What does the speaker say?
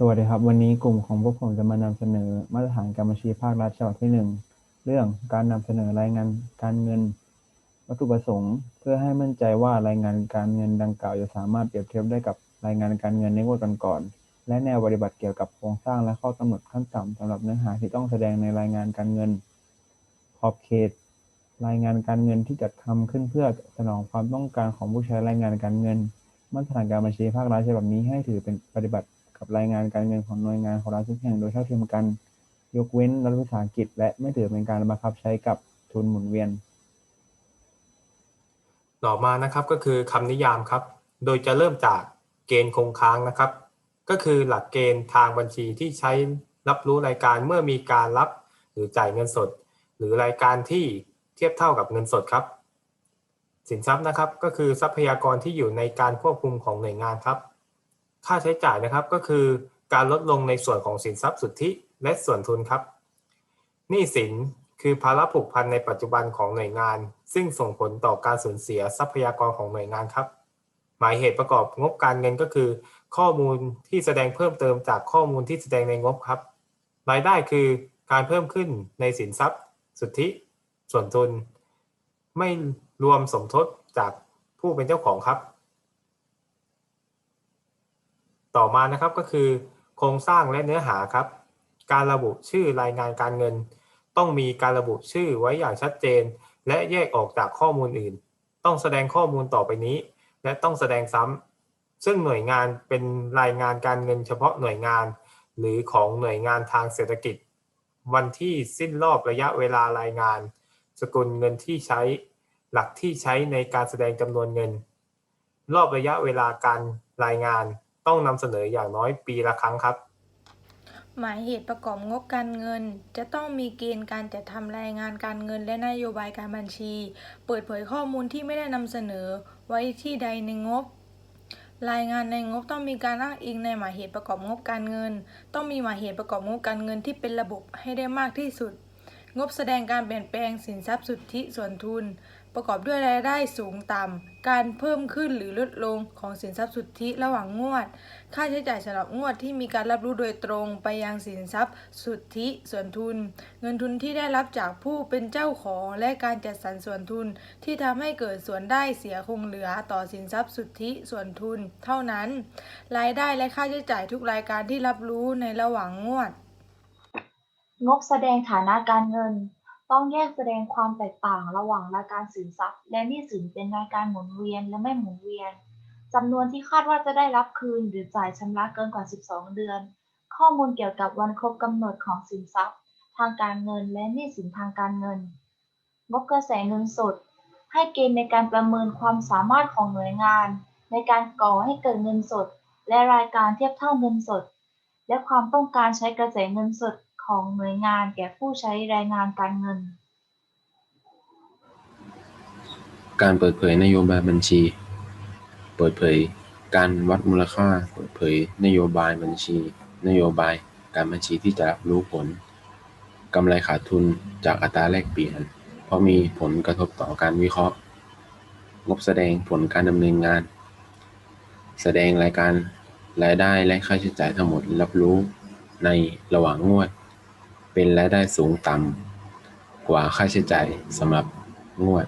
สวัสดีครับ วันนี้กลุ่มของพวกผมจะมานำเสนอมาตรฐานการบัญชีภาครัฐฉบับที่หนึ่งเรื่องการนำเสนอรายงานการเงิน วัตถุประสงค์ เพื่อให้มั่นใจว่ารายงานการเงินดังกล่าวจะสามารถเปรียบเทียบได้กับรายงานการเงินในงวดก่อนๆและแนวปฏิบัติเกี่ยวกับโครงสร้างและข้อกำหนดขั้นต่ำสำหรับเนื้อหาที่ต้องแสดงในรายงานการเงิน ขอบเขต รายงานการเงินที่จัดทำขึ้นเพื่อสนองความต้องการของผู้ใช้รายงานการเงิน มาตรฐานการบัญชีภาครัฐฉบับนี้ให้ถือเป็นปฏิบัติ กับรายงานการเงินของหน่วยงานของรัฐทุกแห่งโดยเท่าเทียมกัน ยกเว้นรัฐวิสาหกิจ และไม่ถือเป็นการบังคับใช้กับทุนหมุนเวียน ต่อมานะครับก็คือคำนิยามครับ โดยจะเริ่มจากเกณฑ์คงค้างนะครับ ก็คือหลักเกณฑ์ทางบัญชีที่ใช้รับรู้รายการเมื่อมีการรับหรือจ่ายเงินสด หรือรายการที่เทียบเท่ากับเงินสดครับ สินทรัพย์นะครับก็คือทรัพยากรที่อยู่ในการควบคุมของหน่วยงานครับ ค่าใช้จ่ายนะครับก็คือการลดลงในส่วนของสินทรัพย์สุทธิและส่วนทุนครับหนี้สินคือภาระผูกพันในปัจจุบันของหน่วยงาน ซึ่งส่งผลต่อการสูญเสียทรัพยากรของหน่วยงานครับ หมายเหตุประกอบงบการเงินก็คือ ข้อมูลที่แสดงเพิ่มเติมจากข้อมูลที่แสดงในงบครับ รายได้คือการเพิ่มขึ้นในสินทรัพย์ สุทธิ ส่วนทุน ไม่รวมสมทบจากผู้เป็นเจ้าของครับ ต่อมานะครับก็คือ โครงสร้างและเนื้อหาครับ การระบุชื่อรายงานการเงิน ต้องมีการระบุชื่อไว้อย่างชัดเจน และแยกออกจากข้อมูลอื่น ต้องแสดงข้อมูลต่อไปนี้ และต้องแสดงซ้ำซึ่งหน่วยงานเป็นรายงานการเงินเฉพาะหน่วยงาน หรือของหน่วยงานทางเศรษฐกิจ วันที่สิ้นรอบระยะเวลารายงาน สกุลเงินที่ใช้ หลักที่ใช้ในการแสดงจำนวนเงิน รอบระยะเวลาการรายงาน ต้องนำเสนออย่างน้อยปีละครั้งครับ หมายเหตุประกอบงบการเงิน จะต้องมีเกณฑ์การจัดทำรายงานการเงินและนโยบายการบัญชี เปิดเผยข้อมูลที่ไม่ได้นำเสนอไว้ที่ใดในงบ รายงานในงบต้องมีการอ้างอิงในหมายเหตุประกอบงบการเงิน ต้องมีหมายเหตุประกอบงบการเงินที่เป็นระบบให้ได้มากที่สุด งบแสดงการเปลี่ยนแปลงสินทรัพย์สุทธิส่วนทุน ประกอบด้วยรายได้สูงต่ำ การเพิ่มขึ้นหรือลดลงของสินทรัพย์สุทธิระหว่างงวด ค่าใช้จ่ายสำหรับงวดที่มีการรับรู้โดยตรงไปยังสินทรัพย์สุทธิส่วนทุน เงินทุนที่ได้รับจากผู้เป็นเจ้าของและการจัดสรรส่วนทุน ที่ทำให้เกิดส่วนได้เสียคงเหลือต่อสินทรัพย์สุทธิส่วนทุน เท่านั้น รายได้และค่าใช้จ่ายทุกรายการที่รับรู้ในระหว่างงวด งบแสดงฐานะการเงิน ต้องแยกแสดงความแตกต่างระหว่างรายการสินทรัพย์ และหนี้สินเป็นรายการหมุนเวียนและไม่หมุนเวียนจำนวนที่คาดว่าจะได้รับคืนหรือจ่ายชำระเกินกว่า 12 เดือน ข้อมูลเกี่ยวกับวันครบกำหนดของสินทรัพย์ ทางการเงินและหนี้สินทางการเงิน งบกระแสเงินสด ให้เกณฑ์ในการประเมินความสามารถของหน่วยงาน ในการก่อให้เกิดเงินสด และรายการเทียบเท่าเงินสด และความต้องการใช้กระแสเงินสด ของหน่วยงานแก่ผู้ใช้รายงานการเงิน การเปิดเผยนโยบายบัญชี เปิดเผยการวัดมูลค่า เปิดเผยนโยบายบัญชี นโยบายการบัญชีที่จะรับรู้ผลกำไรขาดทุนจากอัตราแลกเปลี่ยน เพราะมีผลกระทบต่อการวิเคราะห์ งบแสดงผลการดำเนินงาน แสดงรายการรายได้และค่าใช้จ่ายทั้งหมดรับรู้ในระหว่างงวด เป็นรายได้สูงต่ำกว่าค่าใช้จ่ายสำหรับงวด